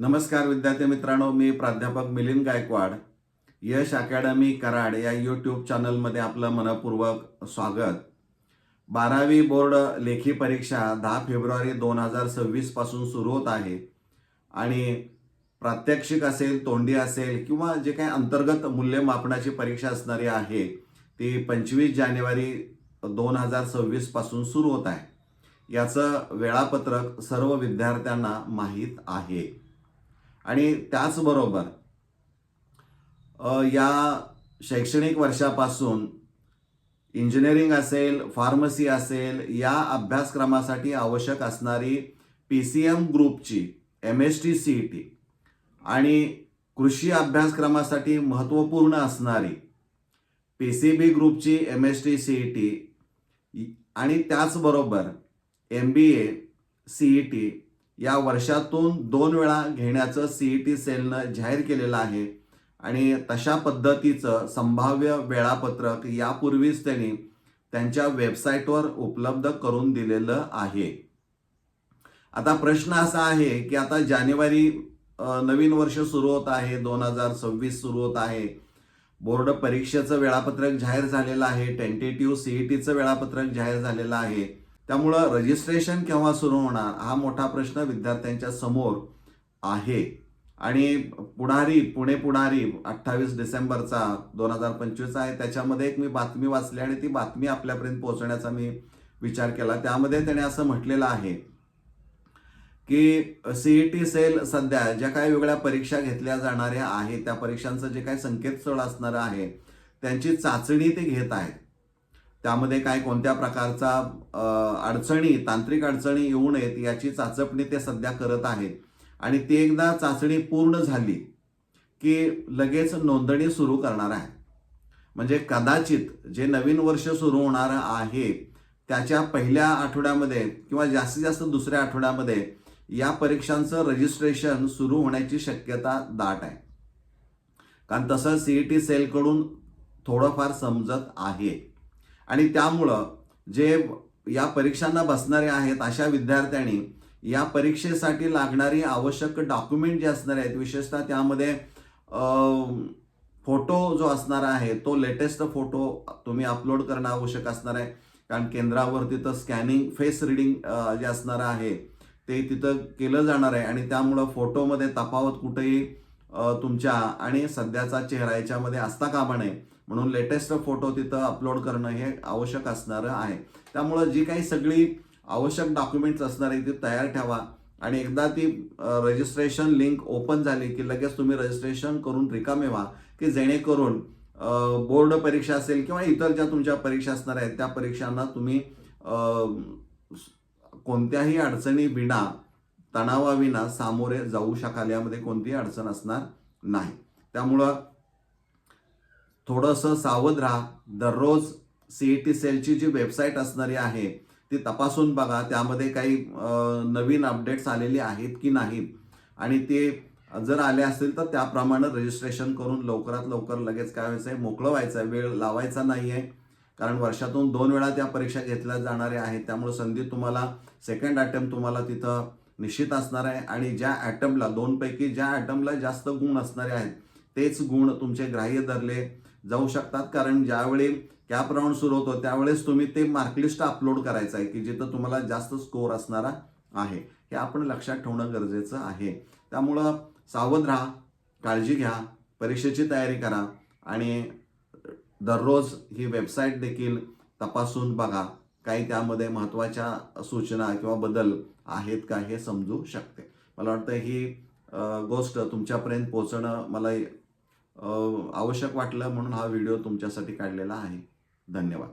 नमस्कार विद्यार्थी मित्रांनो मी प्राध्यापक मिलिंद गायकवाड. यश अकॅडमी कराड या यूट्यूब चॅनलमध्ये आपलं मनपूर्वक स्वागत. बारावी बोर्ड लेखी परीक्षा दहा फेब्रुवारी दोन हजार सव्वीसपासून सुरू होत आहे. आणि प्रात्यक्षिक असेल तोंडी असेल किंवा जे काही अंतर्गत मूल्यमापनाची परीक्षा असणारी आहे ती पंचवीस जानेवारी दोन हजार सव्वीसपासून सुरू होत आहे. याचं वेळापत्रक सर्व विद्यार्थ्यांना माहीत आहे. आणि त्याचबरोबर या शैक्षणिक वर्षापासून इंजिनिअरिंग असेल फार्मसी असेल या अभ्यासक्रमासाठी आवश्यक असणारी P C M ग्रुपची M S T C E T आणि कृषी अभ्यासक्रमासाठी महत्त्वपूर्ण असणारी P C B ग्रुपची M S T C E T आणि त्याचबरोबर M B A C E T या वर्षातून दोन वेळा घेण्याचं सी ई टी सेलनं जाहीर केलेलं आहे. आणि तशा पद्धतीचं संभाव्य वेळापत्रक यापूर्वीच त्यांनी त्यांच्या वेबसाईटवर उपलब्ध करून दिलेलं आहे. आता प्रश्न असा आहे की आता जानेवारी नवीन वर्ष सुरू होत आहे दोन हजार सव्वीस सुरू होत आहे. बोर्ड परीक्षेचं वेळापत्रक जाहीर झालेलं आहे टेंटेटिव्ह सीईटीचं वेळापत्रक जाहीर झालेलं आहे. त्यामुळं रजिस्ट्रेशन केव्हा सुरू होणार हा मोठा प्रश्न विद्यार्थ्यांच्या समोर आहे. आणि पुढारी पुणे पुढारी अठ्ठावीस डिसेंबरचा दोन हजार पंचवीस आहे. त्याच्यामध्ये एक मी बातमी वाचली आणि ती बातमी आपल्यापर्यंत पोहोचण्याचा मी विचार केला. त्यामध्ये त्याने असं म्हटलेलं आहे की सीई टी सेल सध्या ज्या काही वेगळ्या परीक्षा घेतल्या जाणाऱ्या आहेत त्या परीक्षांचं जे काही संकेतस्थळ असणारं आहे त्यांची चाचणी ते घेत आहेत. त्यामध्ये काय कोणत्या प्रकारचा अडचणी तांत्रिक अडचणी येऊ नयेत याची चाचपणी ते सध्या करत आहेत. आणि ती एकदा चाचणी पूर्ण झाली की लगेच नोंदणी सुरू करणार आहे. म्हणजे कदाचित जे नवीन वर्ष सुरू होणार आहे त्याच्या पहिल्या आठवड्यामध्ये किंवा जास्तीत जास्त दुसऱ्या आठवड्यामध्ये या परीक्षांचं रजिस्ट्रेशन सुरू होण्याची शक्यता दाट आहे. कारण तसं सीई टी सेलकडून थोडंफार समजत आहे. आणि त्यामुळं जे या परीक्षांना बसणारे आहेत अशा विद्यार्थ्यांनी या परीक्षेसाठी लागणारी आवश्यक डॉक्युमेंट जे असणार आहेत विशेषतः त्यामध्ये फोटो जो असणार आहे तो लेटेस्ट फोटो तुम्ही अपलोड करणं आवश्यक असणार आहे. कारण केंद्रावर तिथं स्कॅनिंग फेस रिडिंग जे असणार आहे ते तिथं केलं जाणार आहे. आणि त्यामुळं फोटोमध्ये तफावत कुठेही तुमच्या आणि सध्याचा चेहरा याच्यामध्ये असता कामा नये. म्हणून लेटेस्ट फोटो तिथं अपलोड करणं हे आवश्यक असणारं आहे. त्यामुळं जी काही सगळी आवश्यक डॉक्युमेंट्स असणार आहे ती तयार ठेवा. आणि एकदा ती रजिस्ट्रेशन लिंक ओपन झाली की लगेच तुम्ही रजिस्ट्रेशन करून रिकामे व्हा. की जेणेकरून बोर्ड परीक्षा असेल किंवा इतर ज्या तुमच्या परीक्षा असणार आहेत त्या परीक्षांना तुम्ही कोणत्याही अडचणी विना तणावाविना सामोरे जाऊ शकाल. यामध्ये कोणतीही अडचण असणार नाही. त्यामुळं थोडंसं सावध राहा. दररोज सी ई टी सेलची जी वेबसाईट असणारी आहे ती तपासून बघा. त्यामध्ये काही नवीन अपडेट्स आलेली आहेत की नाहीत. आणि ते जर आले असतील तर त्याप्रमाणे रजिस्ट्रेशन करून लवकरात लवकर लगेच काय व्हायचं आहे मोकळं व्हायचं आहे वेळ लावायचा नाही आहे कारण वर्षातून दोन वेळा त्या परीक्षा घेतल्या जाणाऱ्या आहेत. त्यामुळे संधी तुम्हाला सेकंड अटेम्प्ट तुम्हाला तिथं निश्चित असणार आहे. आणि ज्या ॲटमला दोनपैकी ज्या ॲटमला जास्त गुण असणारे आहेत तेच गुण तुमचे ग्राह्य धरले. जाऊ शकतात. कारण ज्यावेळी कॅप राऊंड सुरू होतो त्यावेळेस तुम्ही ते मार्कलिस्ट अपलोड करायचं आहे की जिथं तुम्हाला जास्त स्कोअर असणारा आहे. हे आपण लक्षात ठेवणं गरजेचं आहे. त्यामुळं सावध राहा काळजी घ्या परीक्षेची तयारी करा आणि दररोज ही वेबसाईट देखील तपासून बघा. काही त्यामध्ये महत्त्वाच्या सूचना किंवा बदल आहेत का हे समजू शकते. मला वाटतं ही गोष्ट तुमच्यापर्यंत पोचणं मला आवश्यक वाटलं म्हणून हा व्हिडिओ तुमच्यासाठी काढलेला आहे. धन्यवाद.